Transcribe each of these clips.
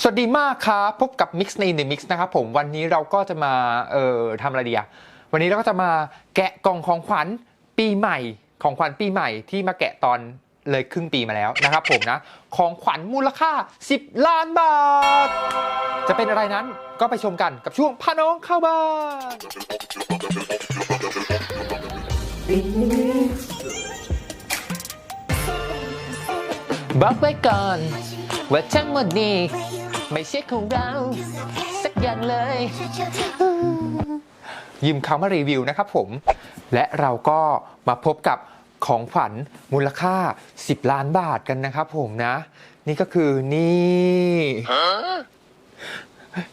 สวัสดีมากครับพบกับ Mix ใน The Mix นะครับผมวันนี้เราก็จะมาเอ่อทำอะไรดีอะวันนี้เราก็จะมาแกะกล่องของขวัญปีใหม่ของขวัญปีใหม่ที่มาแกะตอนเลยครึ่งปีมาแล้วนะครับผมนะของขวัญมูลค่า 10 ล้านบาท จะเป็นอะไรนั้นก็ไปชมกันกับช่วงพาน้องเข้าบ้าน บอกไว้ก่อนว่าทั้งหมดนี้ ไม่ใช่ของเรา สักอย่างเลย ยืมเขามารีวิวนะครับผม และเราก็มาพบกับของขวัญมูลค่า 10 ล้านบาทกันนะครับผมนะ นี่ก็คือนี่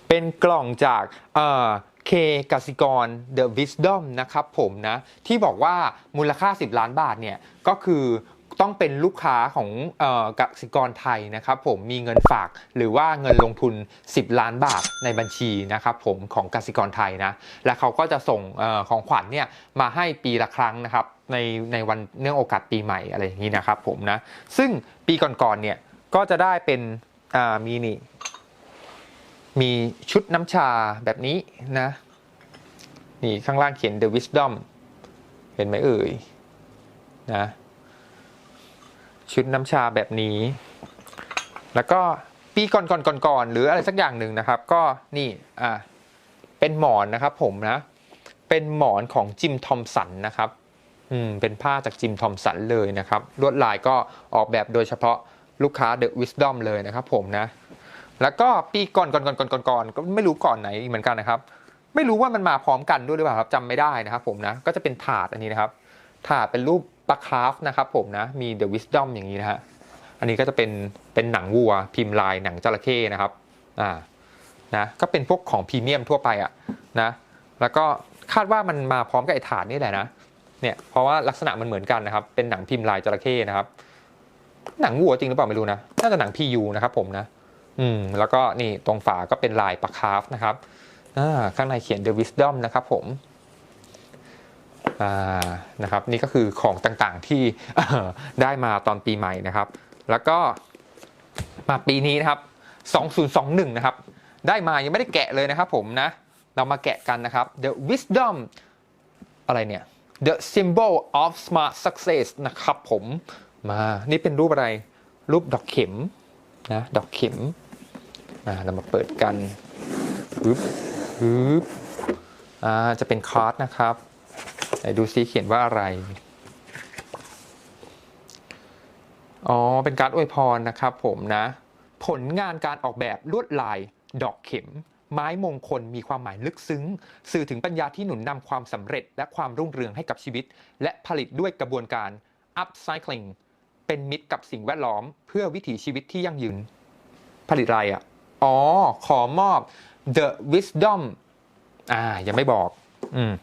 เป็นกล่องจากเอ่อเคกสิกร The Wisdom นะครับผมนะ ที่บอกว่ามูลค่า 10 ล้านบาทเนี่ย ก็คือ ต้องเป็นลูกค้าของออกสิกรไทยนะครับผมมีเงินฝากหรือว่าเงินลงทุน 10 ล้านบาทในบัญชีนะครับผมของกสิกรไทยนะและเขาก็จะส่งออของขวัญเนี่ยมาให้ปีละครั้งนะครับในในวันเนื่องโอกาสปีใหม่อะไรอย่างนี้นะครับผมนะซึ่งปีก่อนๆเนี่ยก็จะได้เป็นมีนี่มีชุดน้ำชาแบบนี้นะนี่ข้างล่างเขียน The Wisdom เห็นไหมเอ่ยนะ ชุดน้ำชาแบบนี้ แล้วก็ปีก่อนก่อนก่อนก่อนหรืออะไรสักอย่างหนึ่งนะครับ ก็นี่อะเป็นหมอนนะครับผมนะ เป็นหมอนของจิมทอมสันนะครับอืมเป็นผ้าจากจิมทอมสันเลยนะครับลวดลายก็ออกแบบโดยเฉพาะลูกค้า The Wisdom เลยนะครับผมนะ แล้วก็ปีก่อนก่อนก่อนก่อนก่อนก่อนก็ไม่รู้ก่อนไหนเหมือนกันนะครับ ไม่รู้ว่ามันมาพร้อมกันด้วยหรือเปล่าครับจำไม่ได้นะครับผมนะ ก็จะเป็นถาดอันนี้นะครับ ถ้าเป็นรูปปลาคราฟนะครับผมนะ มี The Wisdom อย่างนี้นะฮะ อันนี้ก็จะเป็นเป็นหนังวัว พิมพ์ลายหนังจระเข้นะครับอ่านะก็เป็นพวกของพรีเมียมทั่วไปอะนะแล้วก็คาดว่ามันมาพร้อมกับไอ้ถาดนี่แหละนะเนี่ยเพราะว่าลักษณะมันเหมือนกันนะครับ เป็นหนังพิมพ์ลายจระเข้นะครับ หนังวัวจริงหรือเปล่าไม่รู้นะน่าจะหนัง PU นะครับผมนะอืมแล้วก็นี่ตรงฝาก็เป็นลายปลาคาร์ฟนะครับอ่าข้างในเขียน The Wisdom นะครับผม นะครับนี่ก็คือของต่างๆที่ได้มาตอนปีใหม่นะครับ แล้วก็มาปีนี้นะครับ 2021 นะครับ ได้มายังไม่ได้แกะเลยนะครับผมนะ เรามาแกะกันนะครับ The Wisdom อะไรเนี่ย The Symbol of Smart Success นะครับผมมา นี่เป็นรูปอะไร รูปดอกเข็มนะดอกเข็มอ่าเรามาเปิดกันปึ๊บปึ๊บอ่าจะเป็นคาร์ดนะครับ ไหนดูซิเขียนว่าอะไร อ๋อ เป็นการอวยพรนะครับผมนะ ผลงานการออกแบบลวดลาย ดอกเข็ม ไม้มงคลมีความหมายลึกซึ้ง สื่อถึงปัญญาที่หนุนนำความสำเร็จ และความรุ่งเรืองให้กับชีวิต และผลิตด้วยกระบวนการ upcycling เป็นมิตรกับสิ่งแวดล้อม เพื่อวิถีชีวิตที่ยั่งยืน ผลิตอะไรอะ อ๋อ ขอมอบ The Wisdom อ่า ยังไม่บอก อืม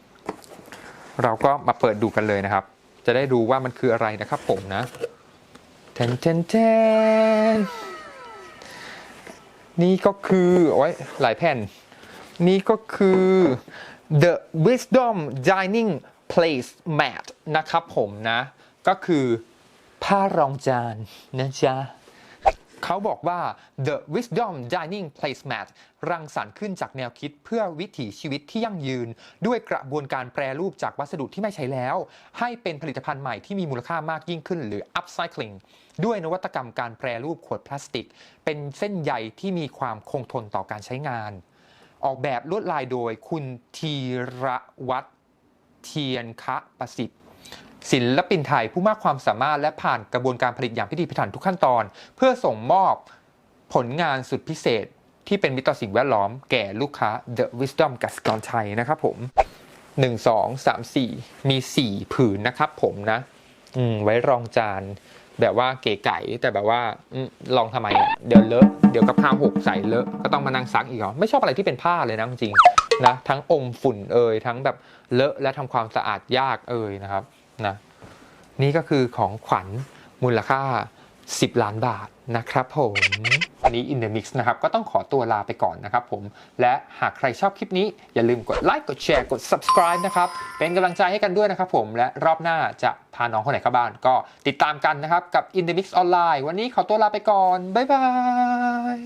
เราก็มาเปิดดูกันเลยนะครับ จะได้ดูว่ามันคืออะไรนะครับผมนะเทนเทนเทนนี่ก็คือโอ้ยหลายแผ่น นี่ก็คือ The Wisdom Dining Place Mat นะครับผมนะ ก็คือผ้ารองจานนะจ๊ะ เขาบอกว่า The Wisdom Dining Placemat รังสรรค์ขึ้นจากแนวคิดเพื่อวิถีชีวิตที่ยั่งยืน ด้วยกระบวนการแปรรูปจากวัสดุที่ไม่ใช้แล้ว ให้เป็นผลิตภัณฑ์ใหม่ที่มีมูลค่ามากยิ่งขึ้นหรือ upcycling ด้วยนวัตกรรมการแปรรูปขวดพลาสติก เป็นเส้นใยที่มีความคงทนต่อการใช้งาน ออกแบบลวดลายโดยคุณธีรวัตรเทียนคะประสิทธิ์ ศิลปินไทยผู้มากความสามารถและผ่านกระบวนการผลิตอย่างพิถีพิถันทุกขั้นตอน เพื่อส่งมอบผลงานสุดพิเศษ ที่เป็นมิตรต่อสิ่งแวดล้อมแก่ลูกค้า The Wisdom กสิกรไทยนะครับผม 1 2 3 4 มี 4 ผืนนะครับผมนะอืมไว้รองจานแบบว่าเก๋ไก๋แต่แบบว่าอลองทำไมเดี๋ยวเลอะเดี๋ยวกับข้าวหกใส่เลอะก็ต้องมานั่งซักอีกเหรอไม่ชอบอะไรที่เป็นผ้าเลยนะจริงนะทั้งอมฝุ่นเอ่ยทั้งแบบเลอะและทำความสะอาดยากเอ่ยนะครับ นะนี่ก็คือของขวัญมูลค่า 10 ล้านบาทนะครับผมวันนี้ In The Mix นะครับ ก็ต้องขอตัวลาไปก่อนนะครับผม และหากใครชอบคลิปนี้ อย่าลืมกดไลค์กดแชร์กด subscribe นะครับ เป็นกำลังใจให้กันด้วยนะครับผมและรอบหน้าจะพาน้องคนไหนเข้าบ้าน ก็ติดตามกันนะครับ กับ In The Mix ออนไลน์วันนี้ขอตัวลาไปก่อน บ๊ายบาย